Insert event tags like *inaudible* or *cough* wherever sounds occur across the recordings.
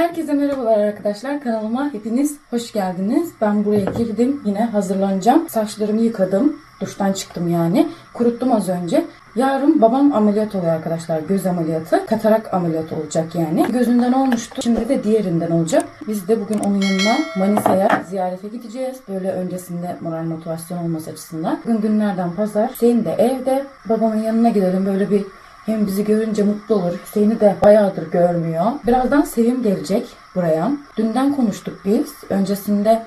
Herkese merhabalar arkadaşlar. Kanalıma hepiniz hoş geldiniz. Ben buraya girdim. Yine hazırlanacağım. Saçlarımı yıkadım. Duştan çıktım yani. Kuruttum az önce. Yarın babam ameliyat oluyor arkadaşlar. Göz ameliyatı. Katarak ameliyatı olacak yani. Gözünden olmuştu. Şimdi de diğerinden olacak. Biz de bugün onun yanına Manisa'ya ziyarete gideceğiz. Böyle öncesinde moral motivasyon olması açısından. Bugün günlerden pazar. Hüseyin de evde. Babamın yanına gidelim. Böyle bir hem bizi görünce mutlu olur. Hüseyin'i de bayağıdır görmüyor. Birazdan Sevim gelecek buraya. Dünden konuştuk biz. Öncesinde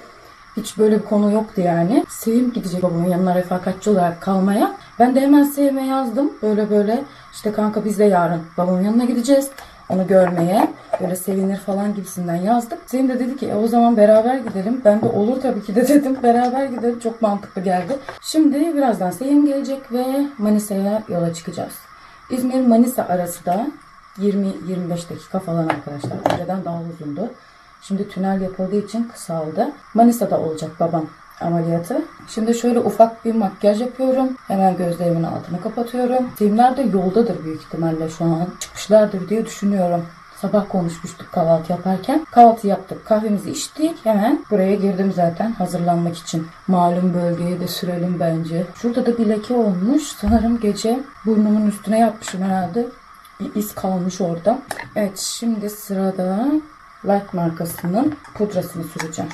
hiç böyle bir konu yoktu yani. Sevim gidecek babamın yanına refakatçi olarak kalmaya. Ben de hemen Sevim'e yazdım. Böyle böyle işte kanka biz de yarın babamın yanına gideceğiz. Onu görmeye böyle sevinir falan gibisinden yazdık. Sevim de dedi ki e, o zaman beraber gidelim. Ben de olur tabii ki de *laughs* dedim. Beraber gidelim. Çok mantıklı geldi. Şimdi birazdan Sevim gelecek ve Manisa'ya yola çıkacağız. İzmir-Manisa arası da 20-25 dakika falan arkadaşlar. Önceden daha uzundu. Şimdi tünel yapıldığı için kısaldı. Manisa'da olacak babam ameliyatı. Şimdi şöyle ufak bir makyaj yapıyorum. Hemen gözlerimin altını kapatıyorum. Filmler de yoldadır büyük ihtimalle şu an. Çıkmışlardır diye düşünüyorum. Sabah konuşmuştuk kahvaltı yaparken. Kahvaltı yaptık, kahvemizi içtik. Hemen buraya girdim zaten hazırlanmak için. Malum bölgeye de sürelim bence. Şurada da bir leke olmuş. Sanırım gece burnumun üstüne yapmışım herhalde. Bir iz kalmış orada. Evet şimdi sırada Light markasının pudrasını süreceğim.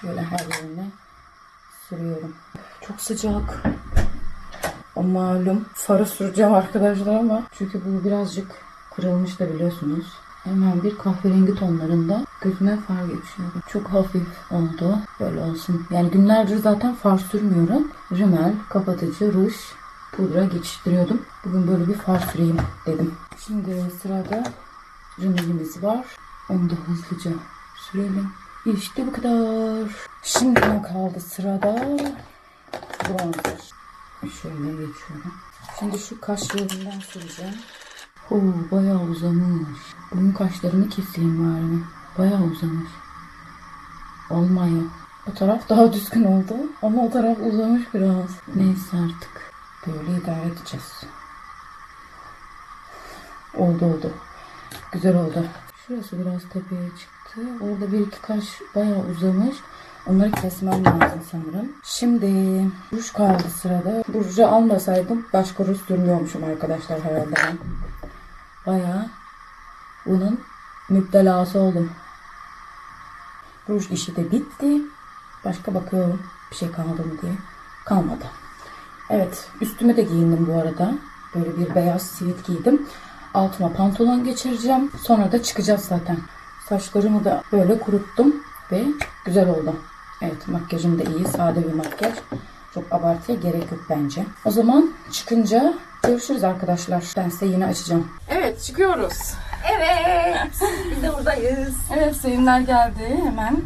Şöyle her yerine sürüyorum. Çok sıcak. O malum farı süreceğim arkadaşlar ama çünkü bu birazcık kırılmış da biliyorsunuz. Hemen bir kahverengi tonlarında gözüme far geçiyorum. Çok hafif oldu. Böyle olsun. Yani günlerdir zaten far sürmüyorum. Rimel, kapatıcı, ruj, pudra geçiştiriyordum. Bugün böyle bir far süreyim dedim. Şimdi sırada rimelimiz var. Onu da hızlıca sürelim. İşte bu kadar. Şimdi ne kaldı sırada? Bronzer. Şöyle geçiyorum. Şimdi şu kaş yerinden süreceğim. Oo, bayağı uzamış. Bunun kaşlarını keseyim bari. Bayağı uzamış. Olmuyor. O taraf daha düzgün oldu. Ama o taraf uzamış biraz. Neyse artık. Böyle idare edeceğiz. Oldu oldu. Güzel oldu. Şurası biraz tepeye çıktı. Orada bir iki kaş bayağı uzamış. Onları kesmem lazım sanırım. Şimdi ruj kaldı sırada. Bu almasaydım başka ruj sürmüyormuşum arkadaşlar herhalde ben. Bayağı bunun müptelası oldum. Ruj işi de bitti. Başka bakıyorum bir şey kaldı mı diye. Kalmadı. Evet üstüme de giyindim bu arada. Böyle bir beyaz sivit giydim. Altıma pantolon geçireceğim. Sonra da çıkacağız zaten. Saçlarımı da böyle kuruttum ve güzel oldu. Evet makyajım da iyi. Sade bir makyaj. Çok abartıya gerek yok bence. O zaman çıkınca görüşürüz arkadaşlar. Ben size yine açacağım. Evet çıkıyoruz. Evet. *laughs* Biz de buradayız. Evet Sevimler geldi. Hemen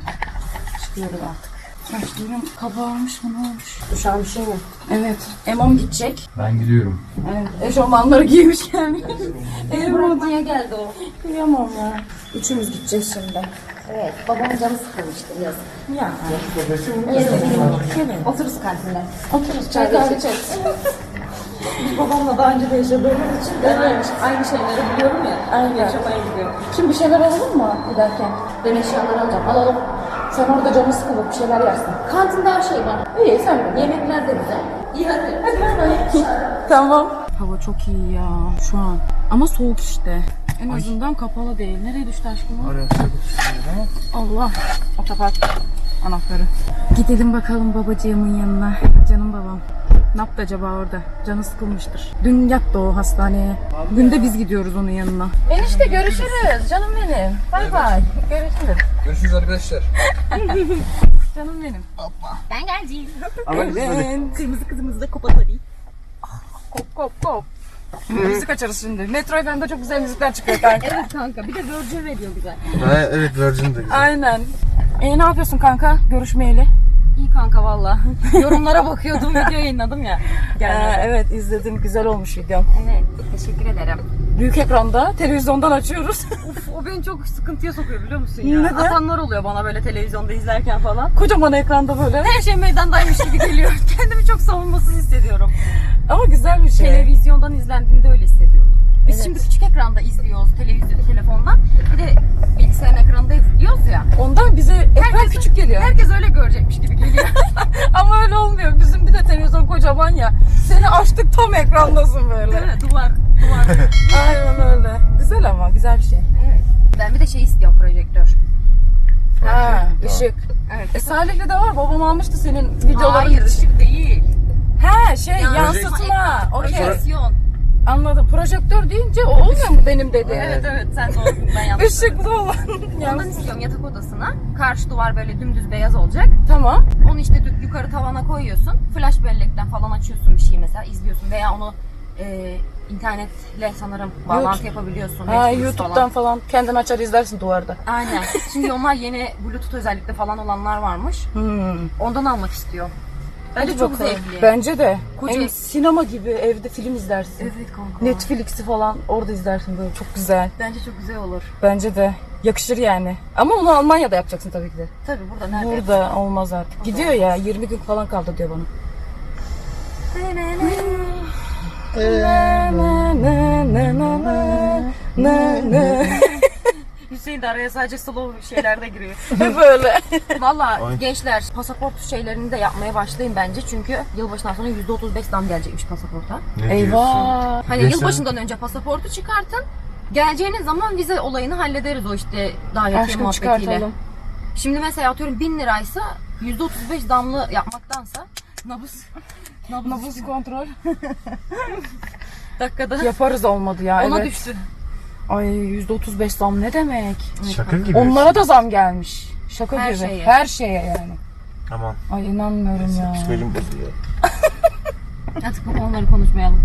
çıkıyoruz artık. Saçlarım kabarmış mı ne olmuş? Uşağın bir şey mi? Evet. Emom gidecek. Ben gidiyorum. Evet. Eşofmanları giymiş gelmiş. Elim Bırakmaya geldi o. Kıyamam ya. Üçümüz gideceğiz şimdi. Evet. Babam canı sıkılmıştır yazık. Ya. Evet. Otururuz kantinde. Otururuz çay kahve içeriz. *laughs* Biz babamla daha önce de yaşadığımız için ben aynı, aynı şeyleri biliyorum ya. Aynen. Yaşamaya gidiyorum. Şimdi bir şeyler alalım mı giderken? Ben eşyaları alacağım. Alalım. Sen orada canı sıkılıp bir şeyler yersin. Kantinde her şey var. İyi sen de. Yemekler de güzel. İyi hadi. Hadi hadi. Tamam. Hava çok iyi ya şu an. Ama soğuk işte. En azından kapalı değil. Nereye düştü aşkım o? Allah. Otopark anahtarı. Gidelim bakalım babacığımın yanına. Canım babam. Ne yaptı acaba orada? Canı sıkılmıştır. Dün yattı o hastaneye. Bugün de biz gidiyoruz onun yanına. Enişte görüşürüz. Canım benim. Bay bay. Görüşürüz. Görüşürüz arkadaşlar. *laughs* Canım benim. Ben geleceğim. Ben. Kırmızı kızımızı da kopatalım. Kop kop kop. Müzik açarız şimdi. Metro FM'de çok güzel müzikler çıkıyor kanka. Evet kanka. Bir de Virgin Radio güzel. Ha, evet Virgin de güzel. Aynen. E ne yapıyorsun kanka? Görüşmeyeli. İyi kanka valla. *laughs* Yorumlara bakıyordum video yayınladım ya. Ee, evet izledim. Güzel olmuş videom. Evet. Teşekkür ederim. büyük ekranda televizyondan açıyoruz. *laughs* Uf, o beni çok sıkıntıya sokuyor biliyor musun ya? Neden? Atanlar oluyor bana böyle televizyonda izlerken falan. Kocaman ekranda böyle. Her şey meydandaymış gibi geliyor. *laughs* Kendimi çok savunmasız hissediyorum. Ama güzel bir şey. Televizyondan izlendiğinde öyle hissediyorum. Biz Evet. şimdi küçük ekranda izliyoruz televizyon telefondan. Bir de bilgisayarın ekranında izliyoruz ya. Ondan bize ekran Herkes- küçük geliyor. Herkes öyle görecekmiş gibi geliyor. Ama öyle olmuyor. Bizim bir de televizyon kocaman ya. Seni açtık tam ekrandasın böyle. Değil mi? Duvar, duvar. *laughs* Aynen öyle. Güzel ama güzel bir şey. evet. Ben bir de şey istiyorum projektör. Ha, Okey, ışık. Evet. E Salih'le de var. Babam almıştı senin videolarını. Hayır ışık değil. He şey Yan- yansıtma. Okey. Projeksiyon. Anladım. Projektör deyince o olmuyor mu benim dediğim? Evet evet sen oldun ben yanlış. *laughs* Işıklı olan. Ondan istiyorum yatak odasına. Karşı duvar böyle dümdüz beyaz olacak. Tamam. Onu işte dü- yukarı tavana koyuyorsun. Flash bellekten falan açıyorsun bir şeyi mesela izliyorsun veya onu e, internetle sanırım bağlantı yapabiliyorsun. Ha, Netflix YouTube'dan falan. kendin açar izlersin duvarda. Aynen. Şimdi onlar yeni Bluetooth özellikle falan olanlar varmış. Hmm. Ondan almak istiyor. Bence Hadi çok bakalım. zevkli. Bence de. Koca- Hem sinema gibi evde film izlersin. Evet kanka. Netflix'i falan orada izlersin böyle çok güzel. Bence çok güzel olur. Bence de. Yakışır yani. Ama onu Almanya'da yapacaksın tabii ki de. Tabii burada nerede? Burada olmaz artık. Gidiyor ya 20 gün falan kaldı diyor bana. Na, na, na, na, na, na, na. Hüseyin de araya sadece slow şeyler de giriyor. *laughs* Böyle. Valla Ay. gençler pasaport şeylerini de yapmaya başlayın bence. Çünkü yılbaşından sonra %35 zam gelecekmiş pasaporta. Ne diyorsun? Eyvah. Hani Geçen- yılbaşından önce pasaportu çıkartın. Geleceğiniz zaman vize olayını hallederiz o işte davetiye Aşkım muhabbetiyle. çıkartalım. Şimdi mesela atıyorum 1000 liraysa %35 damlı yapmaktansa nabız nabız, Nabız kontrol. *laughs* dakikada Yaparız olmadı ya. ona evet. düştü. Ay %35 zam ne demek? Şaka gibi. Onlara da zam gelmiş. Şaka Her gibi. şeye. Her şeye yani. Aman. Ay inanmıyorum ya. Psikolojim bozuluyor. *laughs* Artık bu konuları konuşmayalım.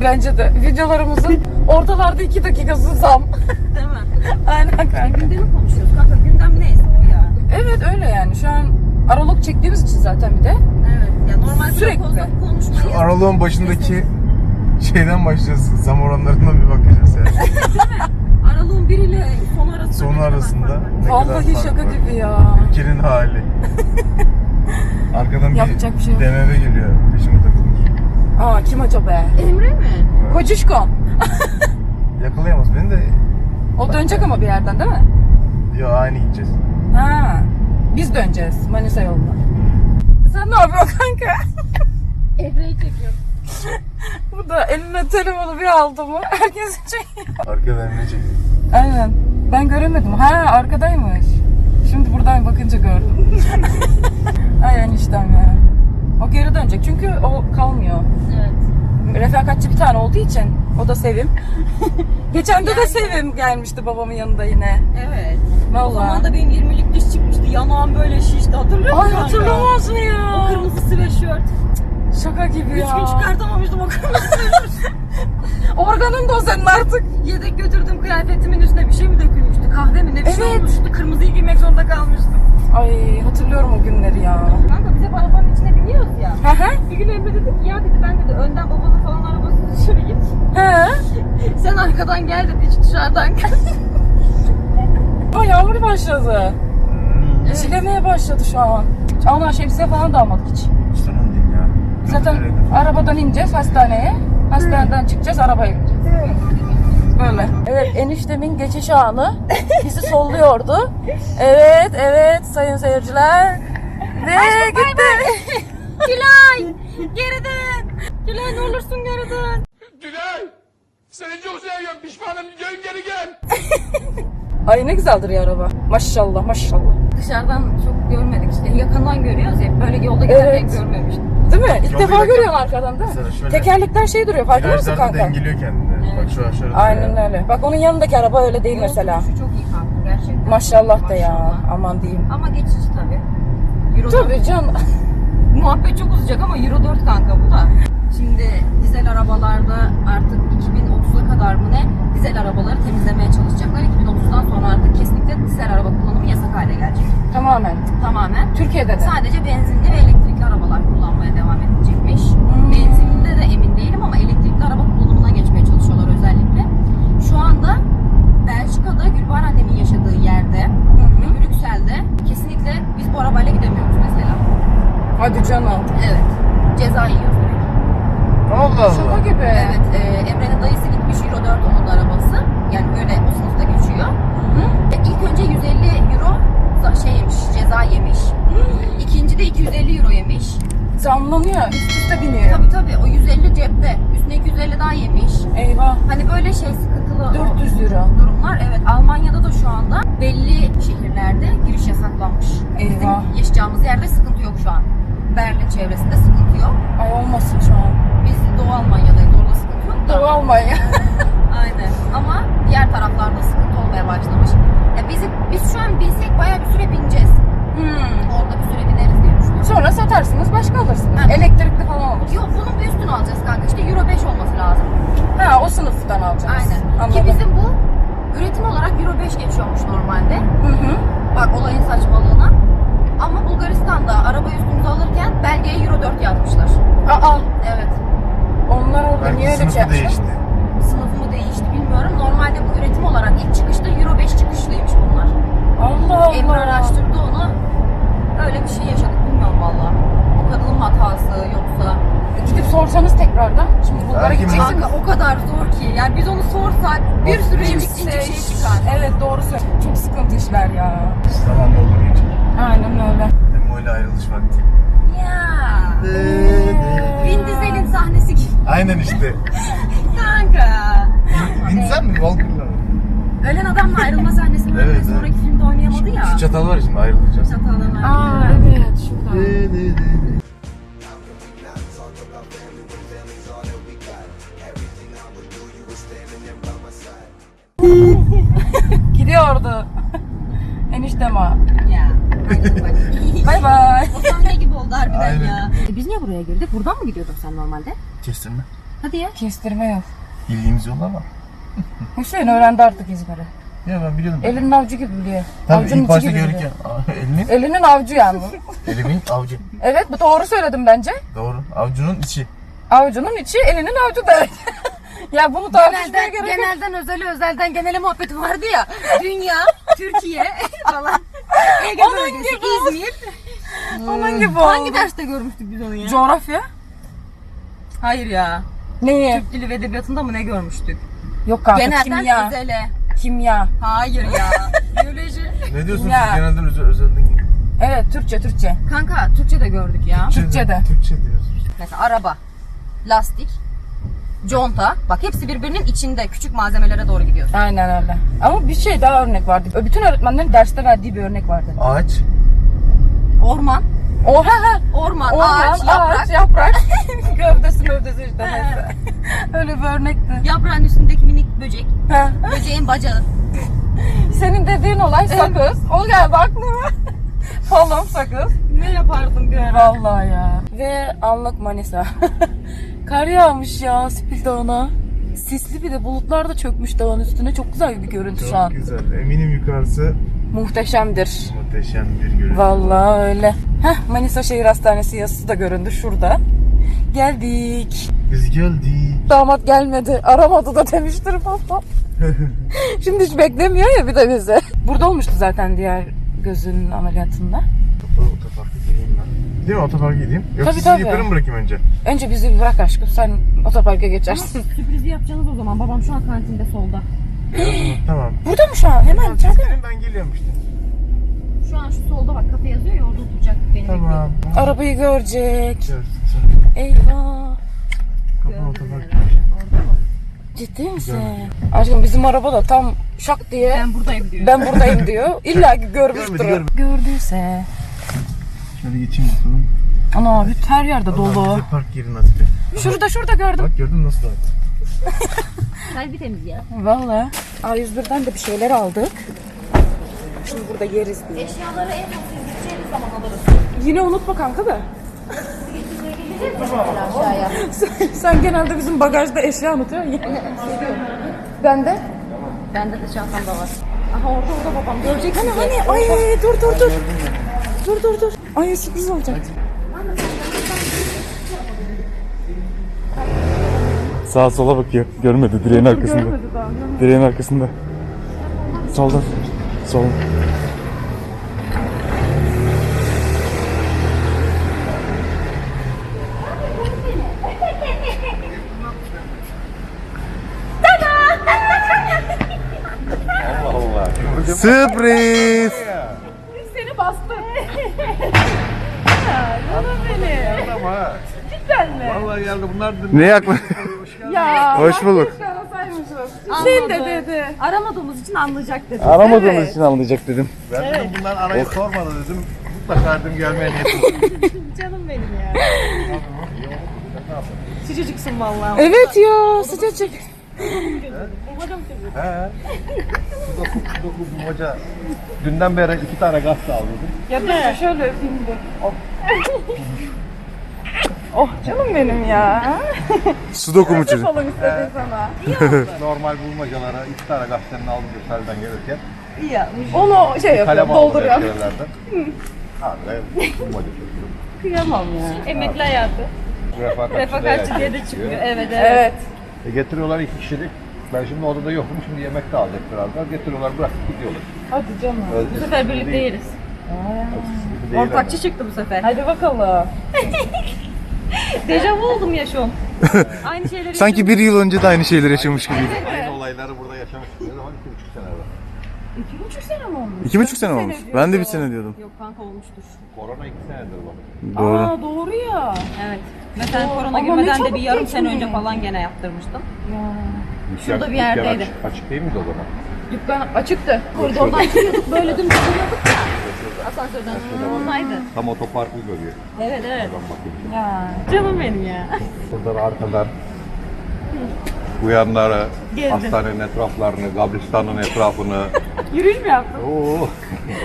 Bence de videolarımızın ortalarda 2 dakikası zam. *laughs* Değil mi? Aynen kanka. Gündemi konuşuyoruz kanka. Gündem neyse o ya. Evet öyle yani. Şu an aralık çektiğimiz için zaten bir de. Evet. Ya normal Sürekli. Sürekli. konuşmayı Şu aralığın başındaki şeyden başlayacağız. Zam oranlarına bir bakacağız yani. Aralığın biriyle son arasında. Ne kadar arasında. fark var? ne kadar Vallahi fark şaka var. gibi ya. Ülkenin hali. *laughs* Arkadan bir Yapacak bir şey yok. BMW geliyor. Peşime takılmış. Aa kim acaba? Emre mi? Kocuşkon. *laughs* Yakalayamaz beni de. O dönecek ama bir yerden değil mi? Yo aynı gideceğiz. Ha. Biz döneceğiz Manisa yoluna. Sen ne yapıyorsun kanka? Emre'yi çekiyorum. *laughs* Bu da eline telefonu bir aldı mı herkes *laughs* çekiyor. Arkadan ne çekiyor? Aynen. Ben göremedim. Ha arkadaymış. Şimdi buradan bakınca gördüm. *laughs* Aynen işlem ya. O geri dönecek çünkü o kalmıyor. Evet. Refakatçi bir tane olduğu için o da Sevim. Geçen de de Sevim gelmişti babamın yanında yine. Evet. O zaman Vallahi. da benim 20'lik diş çıkmıştı. Yanağım böyle şişti. Hatırlıyor musun? Ay hatırlamaz mı ya? O kırmızı sweatshirt. Şaka gibi Üç ya. gün çıkartamamıştım o sweatshirt. *laughs* Organın da o senin artık. Yedek götürdüğüm kıyafetimin üstüne bir şey mi dökülmüştü? Kahve mi ne bir şey Evet. olmuştu? Kırmızıyı giymek zorunda kalmıştım. Ay hatırlıyorum o günleri ya. Kanka biz hep arabanın içine biniyoruz ya. Hı hı. Bir gün Emre dedi ki ya dedi ben dedi önden babanın falan arabasının *laughs* dışarı git. He. *laughs* Sen arkadan gel dedi hiç dışarıdan gel. Ay yağmur başladı. Hmm. Çilemeye başladı şu an. Ana şemsiye falan da almadık hiç. İşte onun değil ya. Zaten arabadan ineceğiz hastaneye. Hastaneden çıkacağız arabaya bineceğiz. Böyle. Evet eniştemin geçiş anı bizi solluyordu. Evet evet sayın seyirciler. Ve gitti. Gülay geri dön. Gülay ne olursun geri dön. Gülay! Seni çok seviyorum. Pişmanım. Gel geri gel. *laughs* Ay ne güzeldir ya araba. Maşallah maşallah. Dışarıdan çok görmedik işte yakından görüyoruz ya böyle yolda giderken Evet. görmemiştim. Değil mi? İlk defa güzel. görüyorsun arkadan değil mi? Mesela şöyle- Tekerlekler şey duruyor farkında mısın Virajlarda kanka? dengeliyor kendini. Bak şu aşağıda. Aynen öyle. Bak onun yanındaki araba öyle değil mesela. sürüşü çok iyi kanka gerçekten. Maşallah de ya. Maşallah. Aman diyeyim. Ama geçici tabii. Euro Tabii can. *laughs* Muhabbet çok uzayacak ama Euro 4 kanka bu da. Şimdi dizel arabalarda artık Kasım'a kadar mı ne dizel arabaları temizlemeye çalışacaklar. 2030'dan sonra artık kesinlikle dizel araba kullanımı yasak hale gelecek. Tamamen. Tamamen. Türkiye'de de. Sadece benzinli ve elektrikli arabalar kullanmaya devam edilecekmiş. Hmm. Benzinli de emin değilim ama elektrikli araba kullanımına geçmeye çalışıyorlar özellikle. Şu anda Belçika'da Gülbahar annemin yaşadığı yerde ve Brüksel'de kesinlikle biz bu arabayla gidemiyoruz mesela. Hadi canım. Evet. Ceza yiyoruz. Allah Şaka Allah. gibi. Evet, e, Emre'nin dayısı gitmiş Euro 4 onun arabası. Yani öyle o sınıfta geçiyor. E, ilk önce 150 Euro şey yemiş, ceza yemiş. İkinci de 250 Euro yemiş. Zamlanıyor. Üst üste biniyor. Tabii tabii o 150 cepte. Üstüne 250 daha yemiş. Eyvah. Hani böyle şey sıkıntılı o 400 euro. durumlar. Evet Almanya'da da şu anda belli şehirlerde giriş yasaklanmış. Eyvah. Bizim yaşayacağımız yerde sıkıntı yok şu an. Berlin çevresinde sıkıntı yok. Ay olmasın şu an. Biz Doğu Almanya'dayız orada sıkıntı yok da. Doğu Almanya. *laughs* Aynen. Ama diğer taraflarda sıkıntı olmaya başlamış. Ya bizi, biz şu an binsek bayağı bir süre bineceğiz. Hmm. Orada bir süre bineriz diye düşünüyorum. Sonra satarsınız başka alırsınız. Ha. Elektrikli falan alırsınız. Yok bunun bir üstünü alacağız kanka. İşte Euro 5 olması lazım. Ha o sınıftan alacaksınız. Aynen. Anladım. Ki bizim bu üretim olarak Euro 5 geçiyormuş normalde. Hı hı. Bak olayın saçmalığına. Ama Bulgaristan'da araba üstümüze alırken belgeye Euro 4 yazmışlar. Aa Evet. onlar orada niye öyle şey yapmışlar? değişti. Sınıfı mı değişti bilmiyorum. Normalde bu üretim olarak ilk çıkışta Euro 5 çıkışlıymış bunlar. Allah Allah. Emre araştırdı onu. Öyle bir şey yaşadık bilmiyorum valla. O kadının hatası yoksa. Gidip sorsanız tekrardan. Şimdi bunlara Belki. Kanka o kadar zor ki. Yani biz onu sorsak bir sürü incik incik şey çıkar. Evet doğru söylüyorsun. Çok sıkıntı işler ya. Zamanla olur. Aynen öyle. Emo ile ayrılış vakti. Ya. Vin Diesel'in sahnesi gibi. Aynen işte. Kanka. Vin Diesel mi? Walker'la mı? Ölen adamla ayrılma sahnesi var. Evet, Evet, sonraki evet. filmde oynayamadı ya. Şu çatal var şimdi ayrılacağız. Çatalın Aa evet şurada. *laughs* Gidiyordu. *laughs* Eniştem o. Ya. Bay bay. o sahne gibi oldu harbiden Aynen. ya. E biz niye buraya girdik? Buradan mı gidiyordun sen normalde? Kestirme. Hadi ya. Kestirme yok. Bildiğimiz yol ama. Hüseyin öğrendi artık İzmir'i. Ya ben biliyordum. Elinin avcı gibi biliyor. Tabii Avcunun ilk başta görürken elinin. Elinin avcı yani *laughs* elimin avcı. Evet bu doğru söyledim bence. Doğru. Avcunun içi. Avucunun içi elinin avcı demek. *laughs* ya bunu tartışmaya Genelden, gerek yok. genelden özele özelden genele muhabbeti vardı ya. *laughs* Dünya, Türkiye falan. Ege Onun bölgesi, gibi. İzmir. Onun gibi Hangi oldu. derste görmüştük biz onu ya? Coğrafya. Hayır ya. Neyi? Türk dili ve edebiyatında mı ne görmüştük? Yok kanka Genelden kimya. özele. Kimya. Hayır ya. *laughs* Biyoloji. Ne diyorsunuz Ya. siz genelden özel, özelden gibi? Evet Türkçe Türkçe. Kanka Türkçe de gördük ya. Türkçe'de. Türkçe diyorsunuz. Mesela araba, lastik, conta. Bak hepsi birbirinin içinde küçük malzemelere doğru gidiyor. Aynen öyle. Ama bir şey daha örnek vardı. Bütün öğretmenlerin derste verdiği bir örnek vardı. Ağaç. Orman, Oha ha. orman, Orman, ağaç, yaprak. ağaç, yaprak. *laughs* Gövdesi gövdesi işte neyse. Öyle bir örnekti. Yaprağın üstündeki minik böcek, böceğin bacağı. Senin dediğin olay sakız. O geldi aklıma. *laughs* Falım sakız. Ne yapardım bir ara? Vallahi ya. Ve anlık Manisa. *laughs* Kar yağmış ya Spil Dağı'na. Sisli bir de bulutlar da çökmüş dağın üstüne. Çok güzel bir görüntü şu an. Çok güzel. Eminim yukarısı Muhteşemdir. muhteşem bir görüntü. Vallahi öyle. Heh, Manisa Şehir Hastanesi yazısı da göründü şurada. Geldik. Biz geldik. Damat gelmedi. Aramadı da demiştir baba. *laughs* Şimdi hiç beklemiyor ya bir de bizi. Burada olmuştu zaten diğer gözünün ameliyatında. Kapalı otoparka gireyim ben. Değil mi otoparka gideyim? Yoksa Tabii, sizi tabii. yukarı mı bırakayım önce? Önce bizi bir bırak aşkım. Sen otoparka geçersin. Sürprizi yapacaksınız o zaman. Babam şu an kantinde solda. tamam. Burada mı şu an? Hemen içeride mi? ben geliyorum işte. Şu an şu solda bak kafe yazıyor ya orada oturacak. Beni bekliyor. Tamam. Arabayı görecek. Görsün. Eyvah. Kapalı otopark. Orada mı? Ciddi misin? Aşkım bizim araba da tam şak diye Ben buradayım diyor. ben buradayım diyor. *laughs* İlla ki görmüştür. Görmedi, görmedi. Gördüyse. Şöyle geçeyim bakalım. Ana abi her yerde Allah dolu. bize park yeri nasip et. Şurada şurada gördüm. Bak gördün mü nasıl rahat? Kalbi temiz ya. Valla. A101'den de bir şeyler aldık. Şimdi burada yeriz diye. Eşyaları en son siz gideceğiniz zaman alırız. Yine unutma kanka da. Aşağıya. Sen, sen genelde bizim bagajda eşya unutuyorsun ya. Ben de. Bende de çantamda var. Aha orada orada babam görecek Hani hani ay dur dur dur. Dur dur dur. Ay sürpriz olacak. Sağa sola bakıyor. Görmedi direğin arkasında. Görmedi daha. Direğin arkasında. Soldan. Soldan. *laughs* Sürpriz. Ama Cidden mi? vallahi geldi bunlar da Ne yakla? Ya. Hoş bulduk. Keşke arasaymışız. Hüseyin de dedi. Aramadığımız için anlayacak dedi. Aramadığınız Evet. için anlayacak dedim. ben dedim bunlar arayıp sormadı dedim. Mutlaka dedim gelmeye niyetim. *laughs* Canım benim ya. Sıcacıksın vallahi. Evet ya sıcacık. He. Doku, doku hoca. Dünden beri iki tane gazete aldıydım. Ya dur şöyle öpeyim de. Oh. canım benim ya. Sudoku mu çocuk? Falan istedim sana. *laughs* Normal bulmacalara iki tane gazetenin aldım gösteriden gelirken. İyi yapmış. Onu şey yapıyor, Kalem aldım dolduruyor. *laughs* Abi bulmaca çözüyorum. Kıyamam ya. Emekli hayatı. De diye de çıkıyor. Evet evet. Evet. E getiriyorlar iki kişilik. Ben şimdi odada yokum. Şimdi yemek de alacak birazdan. Getiriyorlar bırakıp gidiyorlar. Hadi canım. Bu sefer birlikte yeriz. Ortakçı çıktı bu sefer. Hadi bakalım. *laughs* *laughs* Dejavu oldum ya şu an. *laughs* Aynı şeyleri Sanki bir yıl önce de aynı şeyleri yaşamış gibiydi. Aynı olayları burada yaşamış. Ne zaman? İki buçuk sene evvel. İki buçuk sene mi olmuş? İki buçuk sene olmuş. Ben de bir sene diyordum. Yok kanka olmuştur. Korona iki senedir bak. Doğru. Aa doğru ya. Evet. Mesela korona Ama ne girmeden de çabuk bir yarım sene önce falan gene yaptırmıştım. Dükkan- Şurada bir yerdeydi. Açık, açık değil miydi o zaman? Dükkan açıktı. Koridordan çıkıyorduk böyle dümdüz yürüyorduk ya. Asansörden sonra oradaydı. Tam otoparkı görüyor. Evet evet. Ben bakayım. Ya. Canım benim ya. Buradan arkadan uyanları, Gezdim. hastanenin etraflarını, kabristanın etrafını. *laughs* Yürüyüş mü yaptın? Oo.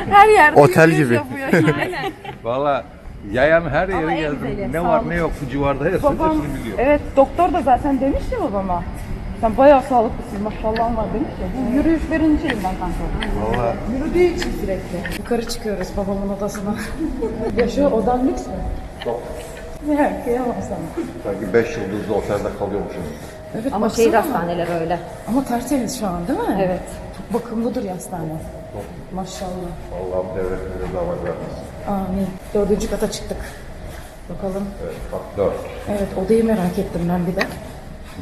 Her yerde Otel yürüyüş gibi. yapıyor. Aynen. *laughs* Valla yayan her Ama yere en güzeli, Ne var sağlık. ne yok bu civarda hepsini, Babam, biliyor. evet doktor da zaten demiş ya babama. Sen bayağı sağlıklısın maşallah var demiş ya. Bu yürüyüşlerin şeyim ben kanka. Valla Yürüdüğü için sürekli. Yukarı çıkıyoruz babamın odasına. *laughs* ya şu odan lüks mü? Çok. Ya kıyamam sana. sanki 5 yıldızlı otelde kalıyormuşum. Evet, Ama şehir hastaneleri öyle. Ama tertemiz şu an değil mi? Evet. Çok bakımlıdır ya hastane. Maşallah. Allah'ım devletine zavar vermesin. Amin. Dördüncü kata çıktık. Bakalım. Evet, bak 4. Evet odayı merak ettim ben bir de.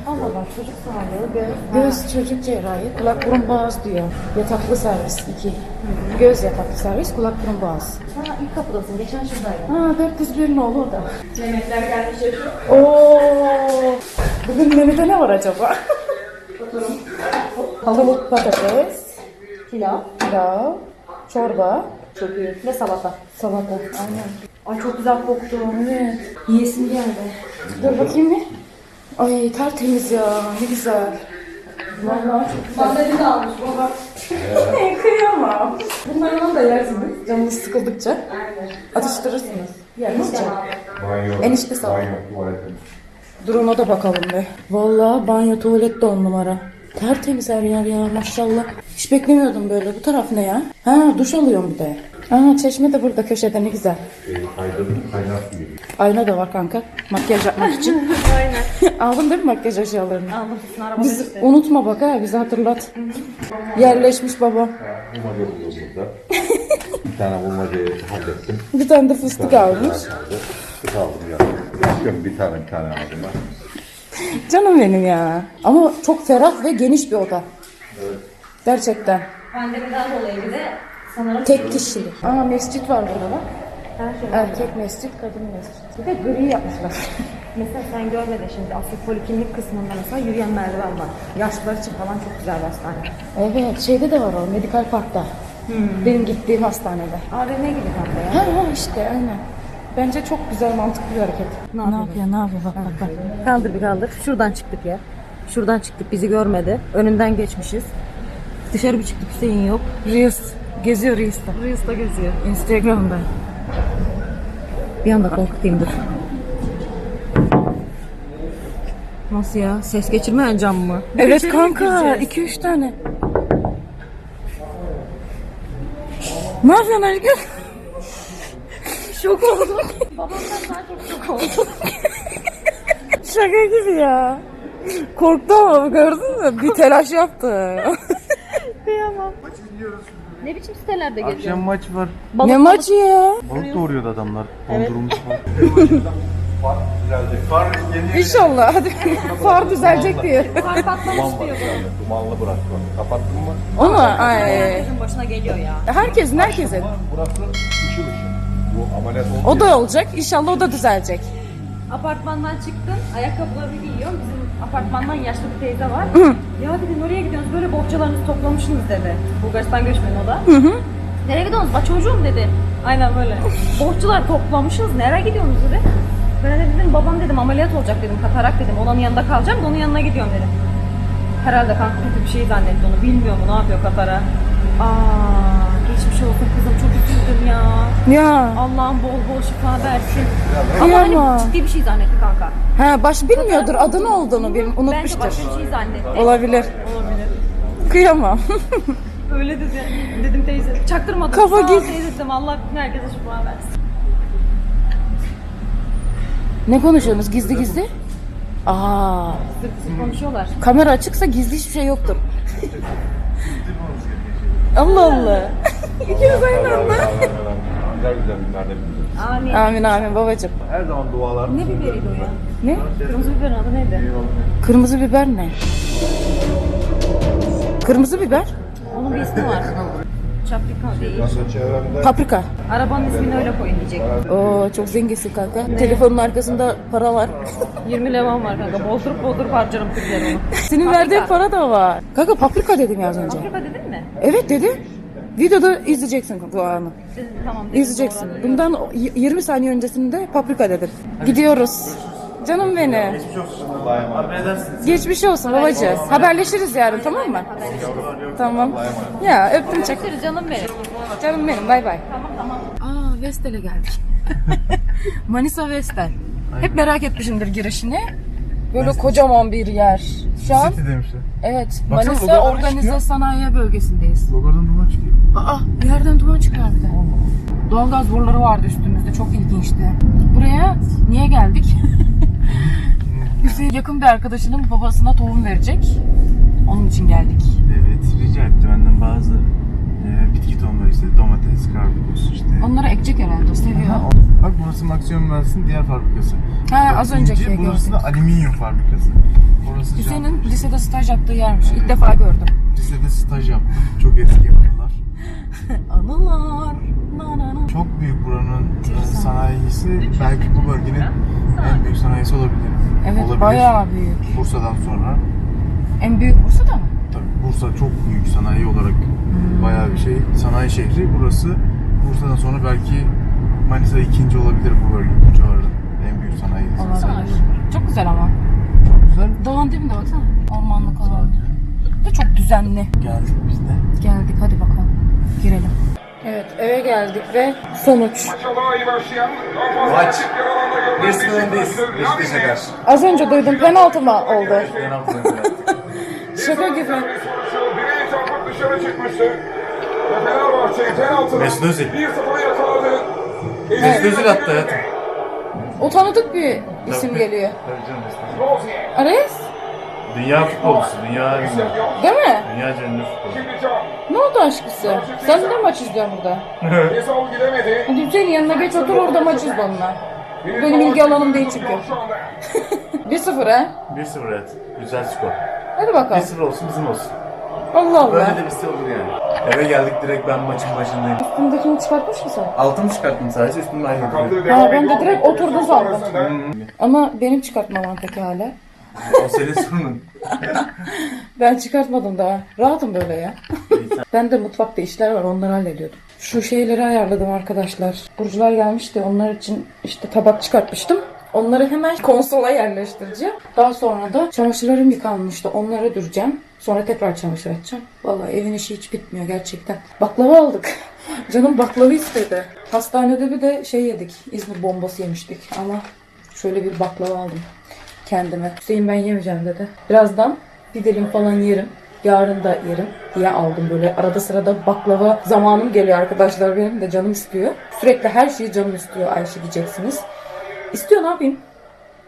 Allah Allah çocuk sağlığı göz. Göz çocuk cerrahi, kulak burun boğaz diyor. Yataklı servis 2. Göz yataklı servis, kulak burun boğaz. Ha ilk kapıdasın. Geçen şuradaydı. Ha 401 ne olur da. Yemekler gelmiş ya. Oo. Bugün menüde ne var acaba? Tavuk patates, Pilav. pilav, çorba, Çok iyi. Ve salata. salata. Aynen. Ay çok güzel koktu. Evet. Yiyesim geldi. Dur bakayım bir. Ay tertemiz ya. Ne güzel. Vallahi çok güzel. Mandalina almış baba. *laughs* Kıyamam. Bunlardan da yersiniz. Canınız sıkıldıkça. Atıştırırsınız. Yersiniz. Banyo, Enişte sağ ol. banyo, tuvaletim. Dur ona da bakalım be. Vallahi banyo tuvalet de on numara. Tertemiz her yer ya maşallah. Hiç beklemiyordum böyle. Bu taraf ne ya? Ha duş alıyorum bir de. Aa çeşme de burada köşede ne güzel. Kaydırdım, kaynar su gibi. Ayna da var kanka. Makyaj yapmak için. *laughs* Aynen. *laughs* Aldın değil mi makyaj eşyalarını? Aldım. Arabada Biz işte. unutma bak ha bizi hatırlat. Yerleşmiş baba. Bulmaca buldum burada. bir tane bulmacayı hallettim. Bir tane de fıstık almış. Fıstık aldım ya. Yok bir tane bir tane aldım ben. *laughs* Canım benim ya. Ama çok ferah ve geniş bir oda. Gerçekten. Pandemiden dolayı bir de sanırım Tek kişilik. Aa mescit var burada bak. Erkek mescit, kadın mescit. Bir de gri yapmışlar. *laughs* Mesela sen görmedin şimdi asıl poliklinik kısmında mesela yürüyen merdiven var. Yaşlılar için falan çok güzel bir hastane. Evet, şeyde de var o, Medikal Park'ta. Benim gittiğim hastanede. AVM gibi kanka ya. Ha ha işte aynen. Bence çok güzel, mantıklı bir hareket. Ne yapıyor? Ne yapıyor? Bak bak bak. Kaldır bir kaldır. Şuradan çıktık ya. Şuradan çıktık bizi görmedi. Önünden geçmişiz. Dışarı bir çıktık Hüseyin yok. Reels. Geziyor Reels'ta. Reels'ta geziyor. Instagram'da. Bir anda korkutayım dur. Nasıl ya? Ses geçirmeyen cam mı? Evet kanka. gireceğiz. 2-3 tane. Ne yapıyorsun Ergün? Şok oldum. *laughs* Şaka gibi ya. Korktu ama gördün mü? Bir telaş yaptı. *laughs* Ne biçim sitelerde geziyor? Akşam maç var. ne maçı ya? Balık doğuruyordu adamlar. Dondurulmuş *laughs* falan. Far düzelecek. Far İnşallah. Hadi far düzelecek diyor. Kar patlamış diyor. Dumanlı bırakma. Kapattın mı? Onu ay. Herkesin başına geliyor ya. Herkesin herkesin. Işıl. Bu ameliyat oldu. O da olacak. İnşallah o da düzelecek. Apartmandan çıktım, ayakkabıları giyiyorum. Bizim apartmandan yaşlı bir teyze var. Ya dedim oraya gidiyorsunuz böyle bohçalarınızı toplamışsınız dedi. Bulgaristan göçmeni o da. Nereye gidiyorsunuz? Bak çocuğum dedi. Aynen böyle. Bohçalar toplamışsınız. Nereye gidiyorsunuz dedi. Ben de dedim babam dedim ameliyat olacak dedim. Katarak dedim. Onun yanında kalacağım da onun yanına gidiyorum dedim. Herhalde kanka kötü bir şey zannetti onu. Bilmiyor mu ne yapıyor Katar'a. Aa, geçmiş olsun kızım çok üzüldüm ya. Ya. Allah'ım bol bol şifa versin. Ama hani ciddi bir şey zannetti kanka. Ha baş bilmiyordur adı ne olduğunu bil, Bence unutmuştur. başka bir şey zannetti. Olabilir. Olabilir. Kıyamam. *laughs* Öyle dedi. Dedim teyze. Çaktırmadım. Kafa Sağ ol git. teyze dedim. Allah herkese şifa versin. ne konuşuyorsunuz gizli gizli? Aa, Sık sık konuşuyorlar. kamera açıksa gizli hiçbir şey yoktur. *laughs* Allah Allah. *laughs* İkimiz aynı anda. Güzel güzel günlerde biliriz. Amin. Amin amin babacım. Her zaman dualar. Ne biberiydi o ya? Ne? Kırmızı biberin adı neydi? Kırmızı biber ne? Kırmızı biber? Onun bir ismi var. *laughs* Çaprika değil. Paprika. Arabanın ismini öyle koyun diyecek. Oo çok zenginsin kanka. Telefonun arkasında para var. *laughs* 20 levan var kanka. Boldurup boldurup harcarım Türkleri onu. Senin Paprika. verdiğin para da var. Kanka paprika dedim ya az önce. Afrika dedin mi? Evet dedi. Videoda izleyeceksin bu anı. Dedim, tamam. dedim, İzleyeceksin. doğru. Bundan y- 20 saniye öncesinde paprika dedim. Gidiyoruz. Canım benim. Geçmiş olsun babacığım. Haberleşiriz yarın tamam mı? Tamam. Ya öptüm çek. Görüşürüz canım benim. Canım benim bay bay. Tamam tamam. Aa Vestel'e geldik. *laughs* Manisa Vestel. Hep merak etmişimdir girişini. Böyle kocaman bir yer. Şu an City demişler. evet Baksana, Manisa logodan Organize çıkıyor. Sanayi Bölgesi'ndeyiz. Logodan duman çıkıyor. Aa bir yerden duman çıkıyor bir de. Doğalgaz boruları vardı üstümüzde çok ilginçti. Buraya niye geldik? *laughs* Hüseyin yakın bir arkadaşının babasına tohum verecek. Onun için geldik. Evet rica etti benden bazı e, bitki tohumları işte domates, karpuz işte. Onları ekecek herhalde seviyor. Ha, o- Bak burası Maximum Mühendisliğin diğer fabrikası. Ha az önceki ince, Burası gördük. da alüminyum fabrikası. Burası. Hüseyin'in lisede staj yaptığı yermiş. İlk defa gördüm. Lisede staj yaptım. Çok eski anılar. *laughs* Anılar. Na na na. Çok büyük buranın e, sanayisi belki bu bölgenin en büyük sanayisi olabilir. Evet olabilir. bayağı büyük. Bursa'dan sonra. En büyük Bursa'da mı? Tabii Bursa çok büyük sanayi olarak bayağı bir şey. Sanayi şehri burası. Bursa'dan sonra belki Manisa ikinci olabilir bu bölge. Bu civarın en büyük sanayi. Olabilir. Çok güzel ama. Çok güzel. Dağın dibinde baksana. Ormanlık alan. Ve çok düzenli. Geldik biz de. Geldik hadi bakalım. Girelim. Evet eve geldik ve sonuç. Maç. 1-0 öndeyiz. Beşiktaş'a karşı. Az önce duydum penaltı mı oldu? *laughs* Şaka gibi. Dışarı çıkmıştı. Penaltıdan Mesut Özil. 1-0'ı yakaladı. Mesut Özil attı hayatım. O tanıdık bir isim geliyor. Rozier. Ares? Dünya futbolcusu, dünya ünlü. Değil mi? Dünya ünlü futbolcu. Ne oldu aşkısı? Sen de maç izliyorsun burada. *laughs* Hadi Hüseyin yanına geç otur orada maç izle onunla. Benim ilgi alanım değil çünkü. Şu anda. 1-0 ha? 1-0 evet. Güzel skor. Hadi bakalım. 1-0 olsun bizim olsun. Allah Böyle Allah. de bir şey olur yani. Eve geldik direkt ben maçın başındayım. Üstündekini çıkartmış mısın? Altımı çıkarttım sadece üstümde aynı. Kaldığı Ha, ben de direkt oturdu sandım. Sonrasında Ama benim çıkartmamam peki hala. O senin sorunun. *laughs* Ben çıkartmadım daha. Rahatım böyle ya. *laughs* ben de mutfakta işler var onları hallediyordum. Şu şeyleri ayarladım arkadaşlar. Burcular gelmişti onlar için işte tabak çıkartmıştım. Onları hemen *laughs* konsola yerleştireceğim. Daha sonra da çamaşırlarım yıkanmıştı. Onları düreceğim. Sonra tekrar çamaşır edeceğim. Vallahi evin işi hiç bitmiyor gerçekten. Baklava aldık. *laughs* Canım baklava istedi. Hastanede bir de şey yedik. İzmir bombası yemiştik. Ama şöyle bir baklava aldım kendime. Hüseyin ben yemeyeceğim dedi. Birazdan bir falan yerim. Yarın da yerim diye aldım böyle. Arada sırada baklava zamanım geliyor arkadaşlar benim de canım istiyor. Sürekli her şeyi canım istiyor Ayşe diyeceksiniz. İstiyor ne yapayım?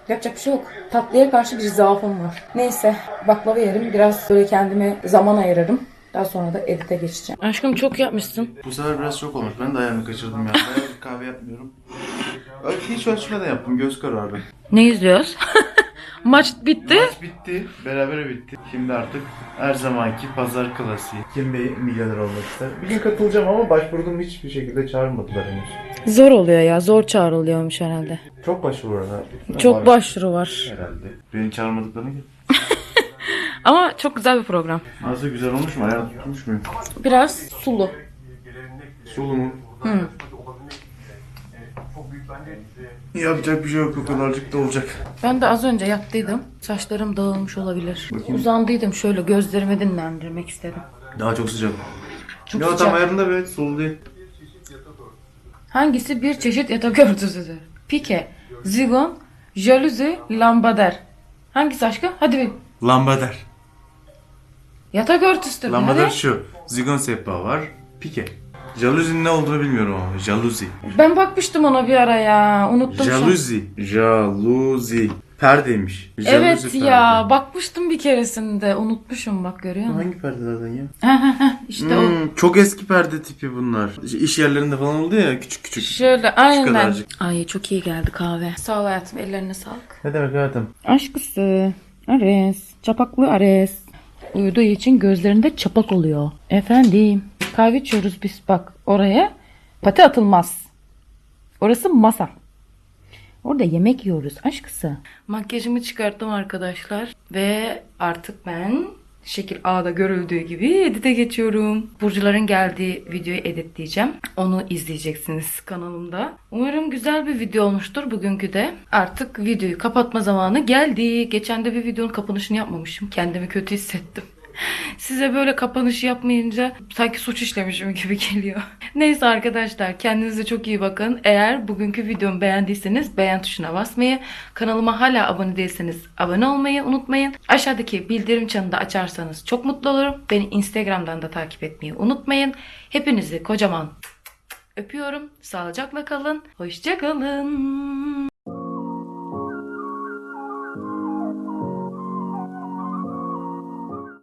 Yapacak bir şey yok. Tatlıya karşı bir zaafım var. Neyse baklava yerim. Biraz böyle kendime zaman ayırırım. Daha sonra da edite geçeceğim. Aşkım çok yapmışsın. Bu sefer biraz çok olmuş. Ben de ayarını kaçırdım ya. Bayağı bir kahve yapmıyorum. Hiç ölçmeden yaptım göz kararı. Ne izliyoruz? *laughs* Maç bitti. Maç bitti. Berabere bitti. Şimdi artık her zamanki pazar klasiği. Kim bir milyoner olmak ister? Bir gün katılacağım ama başvurdum hiçbir şekilde çağırmadılar henüz. Zor oluyor ya. Zor çağrılıyormuş herhalde. Çok başvuru var. Çok Var başvuru var. Herhalde. Beni çağırmadıklarını gibi. *laughs* Ama çok güzel bir program. Nasıl güzel olmuş mu? Ayağını tutmuş muyum? Biraz sulu. Sulu mu? Hı. Yapacak bir şey yok. O kadarcık da olacak. Ben de az önce yattıydım. Saçlarım dağılmış olabilir. Uzandıydım şöyle gözlerimi dinlendirmek istedim. Daha çok sıcak. Çok Yo, tam sıcak. ayarında evet. Sulu değil. Hangisi bir çeşit yatak örtüsüdür? Pike, zigon, jaluzi, lambader. Hangisi aşkım? Hadi bir. Lambader. Yatak örtüsüdür. Lambader Hadi. şu. Zigon sehpa var. Pike. Jaluzinin ne olduğunu bilmiyorum ama. Jaluzi. Ben bakmıştım ona bir ara ya. Unuttum şu an. Jaluzi. Jaluzi. Perdeymiş. Jaluzi Evet perde. ya bakmıştım bir keresinde. Unutmuşum bak görüyor musun? Hangi perdelerden ya? İşte o. Hmm, çok eski perde tipi bunlar. İş yerlerinde falan oldu ya küçük küçük. Şöyle aynen. kadarcık. Ay çok iyi geldi kahve. Sağ ol hayatım ellerine sağlık. Ne demek hayatım? Aşkısı. Ares. Çapaklı Ares. Uyuduğu için gözlerinde çapak oluyor. Efendim. Kahve içiyoruz biz bak oraya. Pati atılmaz. Orası masa. Orada yemek yiyoruz aşkısı. Makyajımı çıkarttım arkadaşlar. Ve artık ben şekil A'da görüldüğü gibi edite geçiyorum. Burcuların geldiği videoyu editleyeceğim. Onu izleyeceksiniz kanalımda. Umarım güzel bir video olmuştur bugünkü de. Artık videoyu kapatma zamanı geldi. Geçen de bir videonun kapanışını yapmamışım. Kendimi kötü hissettim. Size böyle kapanış yapmayınca sanki suç işlemişim gibi geliyor. *laughs* Neyse arkadaşlar kendinize çok iyi bakın. Eğer bugünkü videomu beğendiyseniz beğen tuşuna basmayı, kanalıma hala abone değilseniz abone olmayı unutmayın. Aşağıdaki bildirim çanını da açarsanız çok mutlu olurum. Beni Instagram'dan da takip etmeyi unutmayın. Hepinizi kocaman öpüyorum. Sağlıcakla kalın. Hoşça kalın.